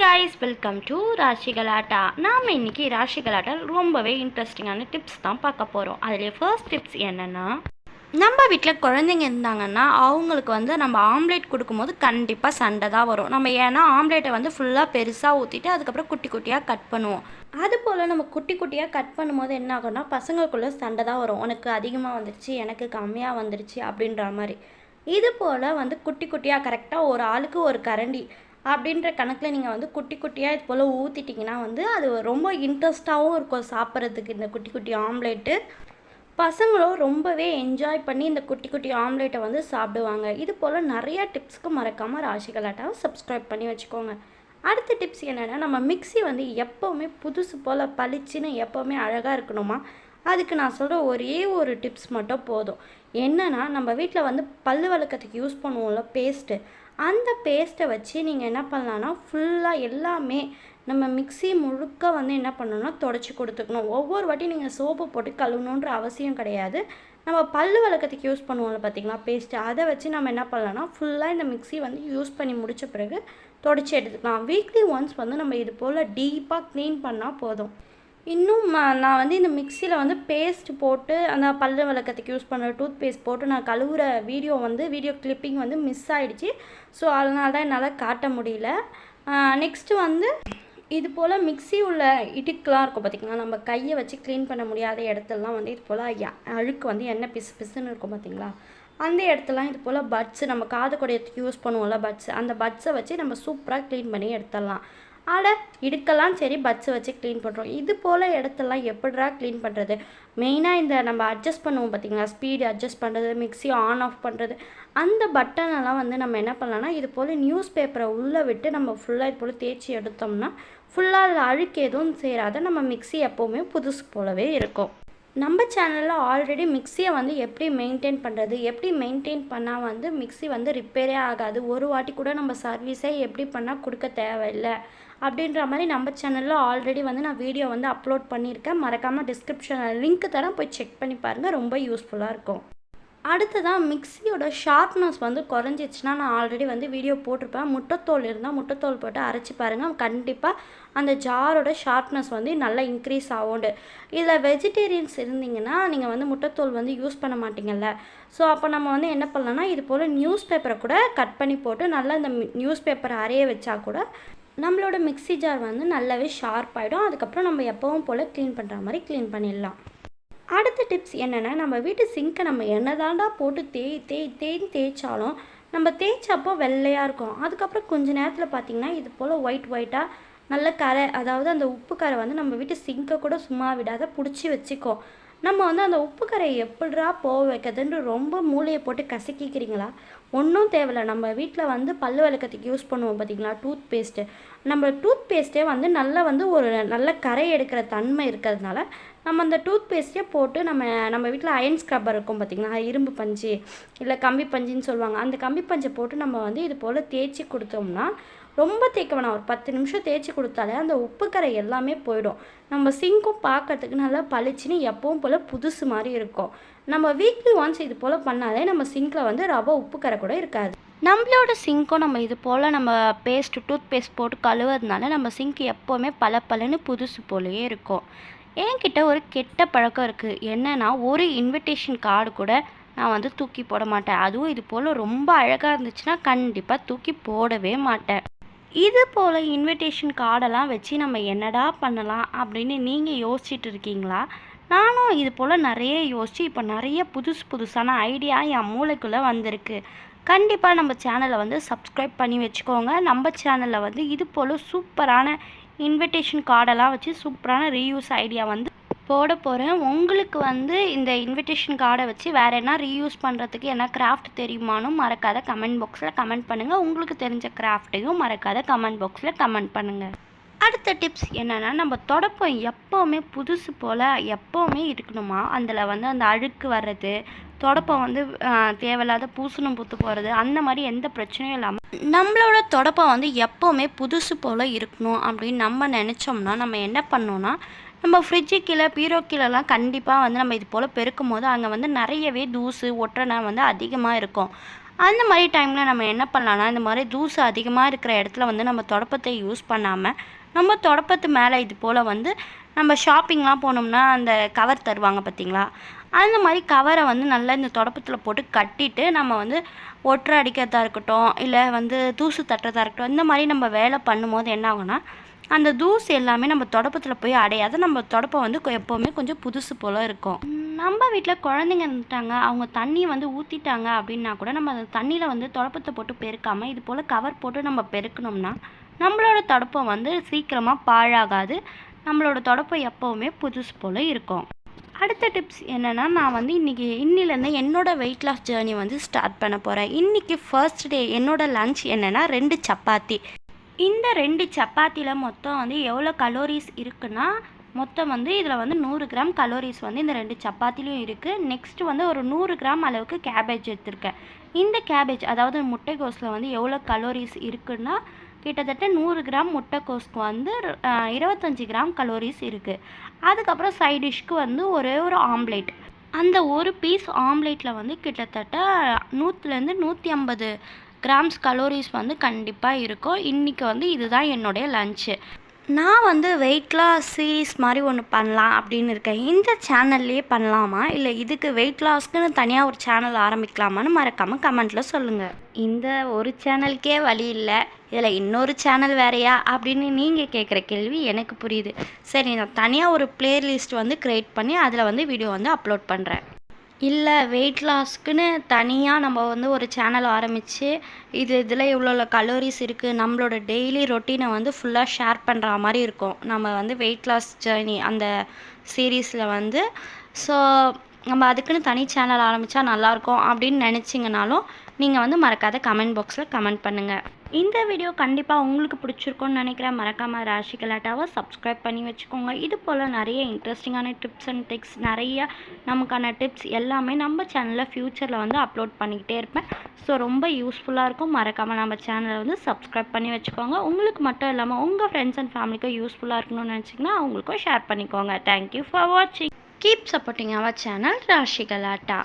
Guys welcome to ராசி கலாட்டா நாம் இன்னைக்கு ராசி கலாட்டா ரொம்பவே இன்ட்ரெஸ்டிங்கான டிப்ஸ் தான் பார்க்க போகிறோம் அதில் ஃபர்ஸ்ட் டிப்ஸ் என்னென்னா நம்ம வீட்டில் குழந்தைங்க இருந்தாங்கன்னா அவங்களுக்கு வந்து நம்ம ஆம்லேட் கொடுக்கும்போது கண்டிப்பாக சண்டை தான் வரும். நம்ம ஏன்னா ஆம்லேட்டை வந்து ஃபுல்லாக பெருசாக ஊற்றிட்டு அதுக்கப்புறம் குட்டி குட்டியாக கட் பண்ணுவோம். அதுபோல் நம்ம குட்டி குட்டியாக கட் பண்ணும்போது என்ன ஆகும்னா பசங்களுக்குள்ளே சண்டை தான் வரும். உனக்கு அதிகமாக வந்துருச்சு எனக்கு கம்மியாக வந்துருச்சு அப்படின்ற மாதிரி. இது போல் வந்து குட்டி குட்டியாக கரெக்டாக ஒரு ஆளுக்கு ஒரு கரண்டி அப்படின்ற கணக்கில் நீங்கள் வந்து குட்டி குட்டியாக இது போல் ஊற்றிட்டிங்கன்னா வந்து அது ரொம்ப இன்ட்ரெஸ்ட்டாகவும் இருக்கும் சாப்பிட்றதுக்கு. இந்த குட்டி குட்டி ஆம்லேட்டு பசங்களும் ரொம்பவே என்ஜாய் பண்ணி இந்த குட்டி குட்டி ஆம்லேட்டை வந்து சாப்பிடுவாங்க. இது போல் நிறைய டிப்ஸ்க்கு மறக்காமல் ராசி சப்ஸ்கிரைப் பண்ணி வச்சுக்கோங்க. அடுத்த டிப்ஸ் என்னென்னா நம்ம மிக்ஸி வந்து எப்போவுமே புதுசு போல் பளிச்சுன்னு எப்போவுமே அழகாக இருக்கணுமா? அதுக்கு நான் சொல்கிற ஒரே ஒரு டிப்ஸ் மட்டும் போதும். என்னென்னா நம்ம வீட்டில் வந்து பல்லு வளர்க்கறதுக்கு யூஸ் பண்ணுவோம்ல பேஸ்ட்டு அந்த பேஸ்ட்டை வச்சு நீங்கள் என்ன பண்ணலான்னா ஃபுல்லாக எல்லாமே நம்ம மிக்ஸி முழுக்க வந்து என்ன பண்ணணும்னா தொடச்சி கொடுத்துக்கணும். ஒவ்வொரு வாட்டி நீங்கள் சோப்பு போட்டு கழுவணுன்ற அவசியம் கிடையாது. நம்ம பல்லு வழக்கத்துக்கு யூஸ் பண்ணுவோம்ல பார்த்தீங்களா பேஸ்ட்டு அதை வச்சு நம்ம என்ன பண்ணலாம்னா ஃபுல்லாக இந்த மிக்சி வந்து யூஸ் பண்ணி முடித்த பிறகு தொடச்சி எடுத்துக்கலாம். வீக்லி ஒன்ஸ் வந்து நம்ம இது போல் டீப்பாக க்ளீன் பண்ணால் போதும். இன்னும் நான் வந்து இந்த மிக்சியில் வந்து பேஸ்ட் போட்டு அந்த பல்லு விளக்கத்துக்கு யூஸ் பண்ணுற டூத் பேஸ்ட் போட்டு நான் கழுவுற வீடியோ வந்து வீடியோ கிளிப்பிங் வந்து மிஸ் ஆகிடுச்சு ஸோ அதனால தான் என்னால் காட்ட முடியல. நெக்ஸ்ட்டு வந்து இது போல் மிக்ஸி உள்ள இடுக்கெலாம் இருக்கும் பார்த்திங்களா நம்ம கையை வச்சு க்ளீன் பண்ண முடியாத இடத்துலலாம் வந்து இது போல் அழுக்கு வந்து எண்ணெய் பிசு பிசுன்னு இருக்கும் பார்த்திங்களா அந்த இடத்துலாம் இது போல் பட்ஸு நம்ம காது குடையத்துக்கு யூஸ் பண்ணுவோம்ல பட்ஸு அந்த பட்ஸை வச்சு நம்ம சூப்பராக க்ளீன் பண்ணி எடுத்துடலாம். அட இடுக்கெல்லாம் சரி பட்ஸை வச்சு க்ளீன் பண்ணுறோம் இது போல் இடத்தெல்லாம் எப்படிரா க்ளீன் பண்ணுறது மெயினாக இந்த நம்ம அட்ஜஸ்ட் பண்ணுவோம் பார்த்தீங்களா ஸ்பீடு அட்ஜஸ்ட் பண்ணுறது மிக்ஸி ஆன் ஆஃப் பண்ணுறது அந்த பட்டனெல்லாம் வந்து நம்ம என்ன பண்ணலாம்னா இது போல் நியூஸ் பேப்பரை உள்ளே விட்டு நம்ம ஃபுல்லாக இது போல் தேய்ச்சி எடுத்தோம்னா ஃபுல்லாக அதில் அழுக்கு எதுவும் சேராத நம்ம மிக்ஸி எப்போவுமே புதுசு போலவே இருக்கும். நம்ம சேனலில் ஆல்ரெடி மிக்ஸியை வந்து எப்படி மெயின்டைன் பண்ணுறது எப்படி மெயின்டைன் பண்ணால் வந்து மிக்ஸி வந்து ரிப்பேரே ஆகாது. ஒரு வாட்டி கூட நம்ம சர்வீஸே எப்படி பண்ணால் கொடுக்க தேவையில்லை. அப்படின்ற மாதிரி நம்ம சேனலில் ஆல்ரெடி வந்து நான் வீடியோ வந்து அப்லோட் பண்ணியிருக்கேன். மறக்காமல் டிஸ்கிரிப்ஷனில் லிங்க் தரேன். போய் செக் பண்ணி பாருங்கள் ரொம்ப யூஸ்ஃபுல்லாக இருக்கும். அடுத்ததான் மிக்ஸியோட ஷார்ப்னஸ் வந்து குறைஞ்சிச்சுன்னா நான் ஆல்ரெடி வந்து வீடியோ போட்டிருப்பேன். முட்டைத்தோல் இருந்தால் முட்டைத்தோல் போட்டு அரைச்சி பாருங்கள் கண்டிப்பாக அந்த ஜாரோட ஷார்ப்னஸ் வந்து நல்லா இன்க்ரீஸ் ஆகும்ண்டு இதில் வெஜிடேரியன்ஸ் இருந்தீங்கன்னா நீங்கள் வந்து முட்டைத்தோல் வந்து யூஸ் பண்ண மாட்டீங்கல்ல. ஸோ அப்போ நம்ம வந்து என்ன பண்ணலாம்னா இது போல் நியூஸ் பேப்பரை கூட கட் பண்ணி போட்டு நல்லா இந்த நியூஸ் பேப்பரை அரைய வச்சா கூட நம்மளோட மிக்ஸி ஜார் வந்து நல்லாவே ஷார்ப் ஆகிடும் அதுக்கப்புறம் நம்ம எப்பவும் போல் க்ளீன் பண்ணுற மாதிரி க்ளீன் பண்ணிடலாம். அடுத்த டிப்ஸ் என்னென்னா நம்ம வீட்டு சிங்க்கை நம்ம என்னதாண்டா போட்டு தேய் தேய் தேய்ன்னு தேய்ச்சாலும் நம்ம தேய்ச்சப்போ வெள்ளையாக இருக்கும். அதுக்கப்புறம் கொஞ்ச நேரத்தில் பார்த்தீங்கன்னா இது போல் ஒயிட் ஒயிட்டாக நல்ல கரை அதாவது அந்த உப்பு கரை வந்து நம்ம வீட்டு சிங்கை கூட சும்மா விடாத பிடிச்சி வச்சுக்கோ நம்ம வந்து அந்த உப்பு கரையை எப்படிரா போக வைக்கிறதுன்னு ரொம்ப மூளையை போட்டு கசக்கிக்கிறீங்களா? ஒன்றும் தேவையில்ல. நம்ம வீட்டில் வந்து பல் விளக்கத்துக்கு யூஸ் பண்ணுவோம் பார்த்தீங்களா? டூத் பேஸ்ட்டு நம்ம டூத் பேஸ்ட்டே வந்து நல்லா வந்து ஒரு நல்ல கரை எடுக்கிற தன்மை இருக்கிறதுனால நம்ம அந்த டூத் பேஸ்ட்டே போட்டு நம்ம நம்ம வீட்டில் அயன் ஸ்க்ரப்பர் இருக்கும் பார்த்தீங்களா? இரும்பு பஞ்சு இல்லை கம்பி பஞ்சுன்னு சொல்லுவாங்க. அந்த கம்பி பஞ்சை போட்டு நம்ம வந்து இது போல் தேய்ச்சி கொடுத்தோம்னா ரொம்ப தேய்க்க வேணாம். ஒரு பத்து நிமிஷம் தேய்ச்சி கொடுத்தாலே அந்த உப்பு கரை எல்லாமே போயிடும். நம்ம சிங்க்கும் பார்க்கறதுக்கு நல்லா பளிச்சுன்னு எப்பவும் போல் புதுசு மாதிரி இருக்கும். நம்ம வீக்லி ஒன்ஸ் இது போல் பண்ணாலே நம்ம சிங்கில் வந்து ரவை உப்பு கரை கூட இருக்காது. நம்மளோட சிங்க்கும் நம்ம இது போல் நம்ம பேஸ்ட் டூத் பேஸ்ட் போட்டு கழுவுறதுனால நம்ம சிங்க் எப்போவுமே பல பலன்னு புதுசு போலயே இருக்கும். என்கிட்ட ஒரு கெட்ட பழக்கம் இருக்குது என்னென்னா ஒரு இன்விடேஷன் கார்டு கூட நான் வந்து தூக்கி போட மாட்டேன். அதுவும் இது போல் ரொம்ப அழகாக இருந்துச்சுன்னா கண்டிப்பாக தூக்கி போடவே மாட்டேன். இது போல் இன்விடேஷன் கார்டெல்லாம் வச்சு நம்ம என்னடா பண்ணலாம் அப்படின்னு நீங்கள் யோசிச்சுட்டு இருக்கீங்களா? நானும் இது போல் நிறைய யோசித்து இப்போ நிறைய புதுசு புதுசான ஐடியா என் மூளைக்குள்ளே வந்திருக்கு. கண்டிப்பாக நம்ம சேனலை வந்து சப்ஸ்கிரைப் பண்ணி வச்சுக்கோங்க. நம்ம சேனலில் வந்து இது போல் சூப்பரான இன்விடேஷன் கார்டெல்லாம் வச்சு சூப்பரான ரீயூஸ் ஐடியா வந்து போட போகிறேன் உங்களுக்கு வந்து இந்த இன்விடேஷன் கார்டை வச்சு வேறு என்ன ரீயூஸ் பண்ணுறதுக்கு என்ன கிராஃப்ட் தெரியுமானும் மறக்காத கமெண்ட் பாக்ஸில் கமெண்ட் பண்ணுங்கள் உங்களுக்கு தெரிஞ்ச கிராஃப்ட்டையும் மறக்காத கமெண்ட் பாக்ஸில் கமெண்ட் பண்ணுங்கள் அடுத்த டிப்ஸ் என்னென்னா நம்ம தொடப்பம் எப்போவுமே புதுசு போல் எப்போவுமே இருக்கணுமா? அதில் வந்து அந்த அழுக்கு வர்றது தொடப்பம் வந்து தேவையில்லாத பூசணம் பூத்து போகிறது அந்த மாதிரி எந்த பிரச்சனையும் இல்லாமல் நம்மளோட தொடப்பம் வந்து எப்போவுமே புதுசு போல் இருக்கணும் அப்படின்னு நம்ம நினச்சோம்னா நம்ம என்ன பண்ணோன்னா நம்ம ஃப்ரிட்ஜு கீழே பீரோ கீழெல்லாம் கண்டிப்பாக வந்து நம்ம இது போல் பெருக்கும் போது அங்கே வந்து நிறையவே தூசு ஒட்டனை வந்து அதிகமாக இருக்கும். அந்த மாதிரி டைமில் நம்ம என்ன பண்ணலாம்னா இந்த மாதிரி தூசு அதிகமாக இருக்கிற இடத்துல வந்து நம்ம தொடப்பத்தை யூஸ் பண்ணாமல் நம்ம தொடப்பத்து மேலே இது போல் வந்து நம்ம ஷாப்பிங்லாம் போனோம்னா அந்த கவர் தருவாங்க பார்த்தீங்களா அந்த மாதிரி கவரை வந்து நல்லா இந்த தொடப்பத்தில் போட்டு கட்டிட்டு நம்ம வந்து ஒற்றை அடிக்கிறதா இருக்கட்டும் இல்லை வந்து தூசு தட்டுறதா இருக்கட்டும் இந்த மாதிரி நம்ம வேலை பண்ணும்போது என்ன ஆகும்னா அந்த தூசு எல்லாமே நம்ம தொடப்பத்தில் போய் அடையாது. நம்ம தொடப்பம் வந்து எப்போவுமே கொஞ்சம் புதுசு போல் இருக்கும். நம்ம வீட்டில் குழந்தைங்க இருந்துட்டாங்க அவங்க தண்ணி வந்து ஊற்றிட்டாங்க அப்படின்னா கூட நம்ம அந்த தண்ணியில் வந்து தொடப்பத்தை போட்டு பெருக்காமல் இது போல் கவர் போட்டு நம்ம பெருக்கணும்னா நம்மளோட தொடப்பம் வந்து சீக்கிரமாக பாழாகாது. நம்மளோட தொடப்பம் எப்போவுமே புதுசு போல் இருக்கும். அடுத்த டிப்ஸ் என்னென்னா நான் வந்து இன்றைக்கி இன்னிலேருந்து என்னோடய வெயிட் லாஸ் ஜேர்னி வந்து ஸ்டார்ட் பண்ண போகிறேன் இன்றைக்கி ஃபர்ஸ்ட் டே என்னோடய லன்ச் என்னென்னா ரெண்டு சப்பாத்தி. இந்த ரெண்டு சப்பாத்தியில் மொத்தம் வந்து எவ்வளோ கலோரிஸ் இருக்குன்னா மொத்தம் வந்து இதில் வந்து நூறு கிராம் கலோரிஸ் வந்து இந்த ரெண்டு சப்பாத்திலையும் இருக்குது நெக்ஸ்ட்டு வந்து ஒரு நூறு கிராம் அளவுக்கு கேபேஜ் எடுத்திருக்கேன். இந்த கேபேஜ் அதாவது முட்டைக்கோஸில் வந்து எவ்வளோ கலோரிஸ் இருக்குன்னா கிட்டத்தட்ட நூறு கிராம் முட்டைக்கோஸ்க்கு வந்து இருபத்தஞ்சி கிராம் கலோரிஸ் இருக்குது அதுக்கப்புறம் சைட் டிஷ்க்கு வந்து ஒரே ஒரு ஆம்லேட். அந்த ஒரு பீஸ் ஆம்லேட்டில் வந்து கிட்டத்தட்ட நூற்றுலேருந்து நூற்றி ஐம்பது கிராம்ஸ் கலோரிஸ் வந்து கண்டிப்பாக இருக்கும். இன்றைக்கி வந்து இதுதான் என்னுடைய லஞ்சு நான் வந்து வெயிட் லாஸ் சீரீஸ் மாதிரி ஒன்று பண்ணலாம் அப்படின்னு இருக்கேன். இந்த சேனல்லையே பண்ணலாமா? இல்லை இதுக்கு வெயிட் லாஸ்க்குன்னு தனியாக ஒரு சேனல் ஆரம்பிக்கலாமான்னு மறக்காமல் கமெண்ட்டில் சொல்லுங்கள் இந்த ஒரு சேனலுக்கே வழி இல்லை. இதில் இன்னொரு சேனல் வேறையா? அப்படின்னு நீங்கள் கேட்குற கேள்வி எனக்கு புரியுது. சரி நான் தனியாக ஒரு பிளேலிஸ்ட் வந்து க்ரியேட் பண்ணி அதில் வந்து வீடியோ வந்து அப்லோட் பண்ணுறேன் இல்லை வெயிட் லாஸ்க்குன்னு தனியாக நம்ம வந்து ஒரு சேனல் ஆரம்பித்து இது இதில் இவ்வளோ கலோரிஸ் இருக்குது நம்மளோட டெய்லி ரொட்டீனை வந்து ஃபுல்லாக ஷேர் பண்ணுற மாதிரி இருக்கும். நம்ம வந்து வெயிட் லாஸ் ஜேர்னி அந்த சீரீஸில் வந்து. ஸோ நம்ம அதுக்குன்னு தனி சேனல் ஆரம்பித்தா நல்லாயிருக்கும் அப்படின்னு நினச்சிங்கனாலும் நீங்கள் வந்து மறக்காத கமெண்ட் பாக்ஸில் கமெண்ட் பண்ணுங்கள் இந்த வீடியோ கண்டிப்பாக உங்களுக்கு பிடிச்சிருக்கும்னு நினைக்கிறேன். மறக்காமல் ராஷி கலாட்டாவை சப்ஸ்கிரைப் பண்ணி வச்சுக்கோங்க. இது போல் நிறைய இன்ட்ரெஸ்டிங்கான டிப்ஸ் அண்ட் டிக்ஸ் நிறைய நமக்கான டிப்ஸ் எல்லாமே நம்ம சேனலில் ஃப்யூச்சரில் வந்து அப்லோட் பண்ணிக்கிட்டே இருப்பேன். ஸோ ரொம்ப யூஸ்ஃபுல்லாக இருக்கும். மறக்காமல் நம்ம சேனலை வந்து சப்ஸ்கிரைப் பண்ணி வச்சுக்கோங்க. உங்களுக்கு மட்டும் இல்லாமல் உங்கள் ஃப்ரெண்ட்ஸ் அண்ட் ஃபேமிலிக்கும் யூஸ்ஃபுல்லாக இருக்கணும்னு நினச்சிங்கன்னா அவங்களுக்கும் ஷேர் பண்ணிக்கோங்க. தேங்க்யூ ஃபார் வாட்சிங் keep supporting our channel Rashi Galatta